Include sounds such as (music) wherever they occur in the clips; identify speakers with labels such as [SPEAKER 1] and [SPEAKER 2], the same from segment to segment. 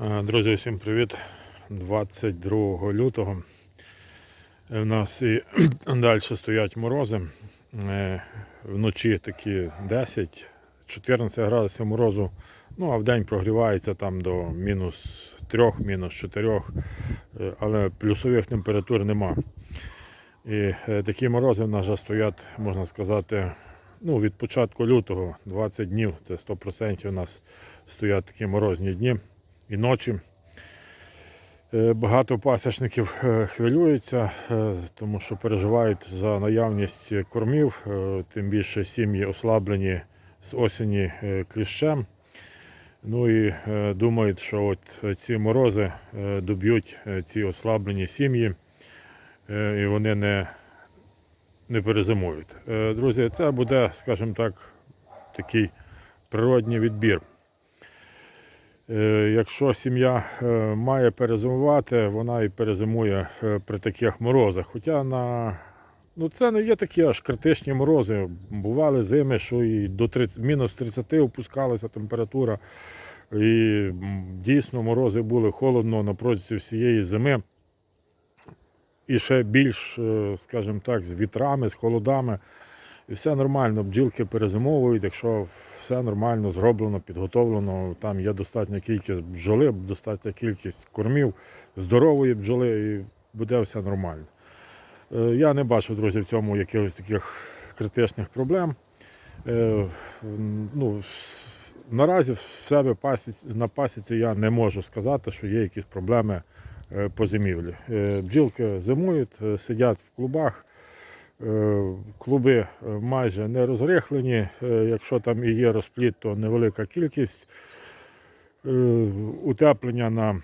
[SPEAKER 1] Е, Друзі, всім привіт. 22 лютого. У нас і (clears throat) далі стоять морози. Е, Вночі такі 10-14 градусів морозу. Ну, а в день прогрівається там до мінус 3, мінус 4, е, але плюсових температур нема. І е, такі морози в нас вже стоять, можна сказати, ну, від початку лютого, 20 днів, це 100% у нас стоять такі морозні дні і ночі. Е, Багато пасічників е, хвилюються, е, тому що переживають за наявність кормів, тим більше сім'ї ослаблені з осені кліщем. Ну і думають, що от ці морози доб'ють ці ослаблені сім'ї, і вони не, не перезимують. Друзі, це буде, скажімо так, такий природній відбір. Е, Якщо сім'я е, має перезимувати, вона і перезимує е, при таких морозах. Хоча на ну, це не є такі аж критичні морози. Бували зими, що і до 30, мінус 30 опускалася температура. І дійсно морози були холодно на протязі всієї зими. І ще більш, скажімо так, з вітрами, з холодами. І все нормально, бджілки перезимовують, якщо все нормально зроблено, підготовлено, там є достатня кількість бджоли, достатня кількість кормів, здорової бджоли і буде все нормально. Е, Я не бачу, друзі, в цьому якихось таких критичних проблем. Е, Ну, наразі в себе на пасіці я не можу сказати, що є якісь проблеми е, по зимівлі. Бджілки зимують, сидять в клубах. Е, Клуби е, майже не розрихлені. Е, Якщо там і є розпліт, то невелика кількість. Утеплення на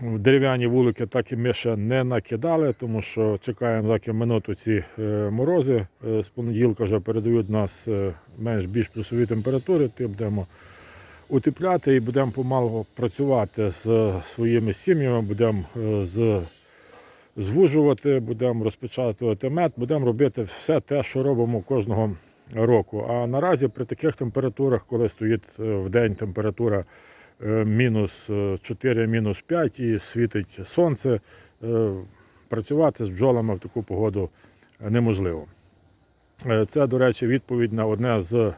[SPEAKER 1] дерев'яні вулики так і ми ще не накидали, тому що чекаємо так минуту ці морози. З понеділка вже передають нас е, менш більш плюсові температури, ти будемо утепляти і будемо помалу працювати з своїми сім'ями, будемо з звужувати, будемо розпечатувати мед, будемо робити все те, що робимо кожного року. А наразі при таких температурах, коли стоїть е, в день температура е, мінус 4, мінус 5 і світить сонце, е, працювати з бджолами в таку погоду неможливо. Е, Це, до речі, відповідь на одне з е,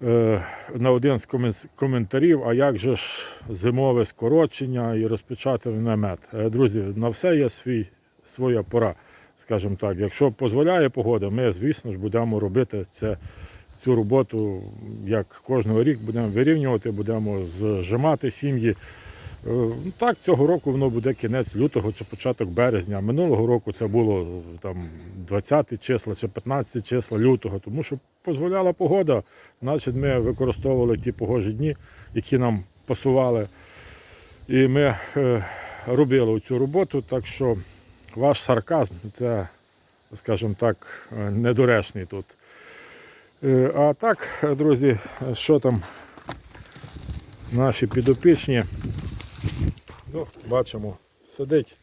[SPEAKER 1] на один з комен- коментарів, а як же ж зимове скорочення і розпечатаний мед. Е, Друзі, на все є свій, своя пора, скажімо так. Якщо дозволяє погода, ми, звісно ж, будемо робити це, цю роботу, як кожного рік будемо вирівнювати, будемо зжимати сім'ї. Е, ну, Так, цього року воно буде кінець лютого чи початок березня. Минулого року це було е, там 20 числа чи 15 числа лютого, тому що дозволяла погода. Значить, ми використовували ті погожі дні, які нам пасували. І ми е, робили цю роботу, так що ваш сарказм це, скажімо так, недоречний тут. А так, друзі, що там наші підопічні. Ну, бачимо, сидить,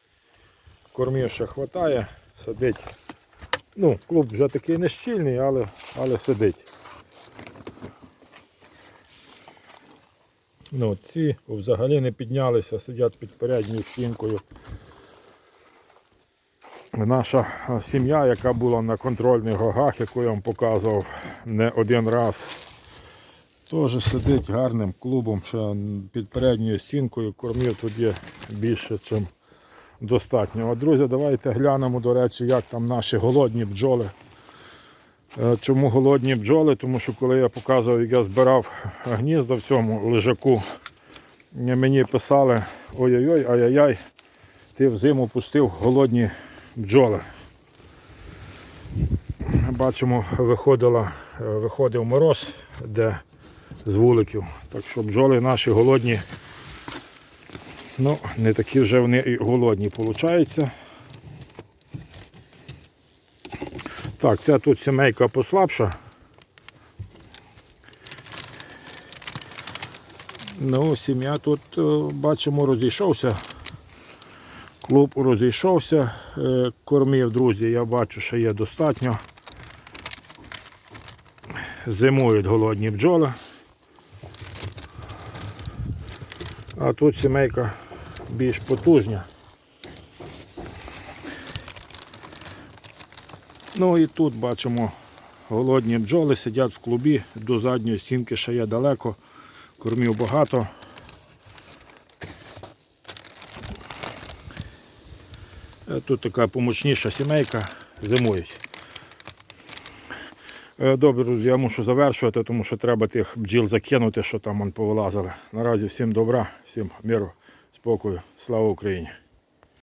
[SPEAKER 1] кормів ще вистачає, сидить. Ну, клуб вже такий не щільний, але, але сидить. Ну, ці взагалі не піднялися, сидять під передньою стінкою. Наша сім'я, яка була на контрольних гогах, яку я вам показував не один раз, теж сидить гарним клубом, ще під передньою стінкою. Кормів тут є більше, ніж достатньо. От, друзі, давайте глянемо, до речі, як там наші голодні бджоли. Е, Чому голодні бджоли? Тому що коли я показував, як я збирав гнізда в цьому лежаку, мені писали ой-ой-ой, ай-яй-яй, ти в зиму пустив голодні бджоли. Бачимо, виходила, е, виходив мороз, де з вуликів. Так що бджоли наші голодні. Ну, не такі вже вони і голодні, виходить. Так, це тут сімейка послабша. Ну, сім'я тут е, бачимо розійшовся. Клуб розійшовся. Е, Кормів, друзі, я бачу, що є достатньо. Зимують голодні бджоли. А тут сімейка більш потужня. Ну і тут бачимо голодні бджоли сидять в клубі, до задньої стінки ще є далеко, кормів багато. Е, Тут така помочніша сімейка, зимують. Е, Добре, друзі, я мушу завершувати, тому що треба тих бджіл закинути, що там вон повилазили. Наразі всім добра, всім миру, спокою. Слава Україні!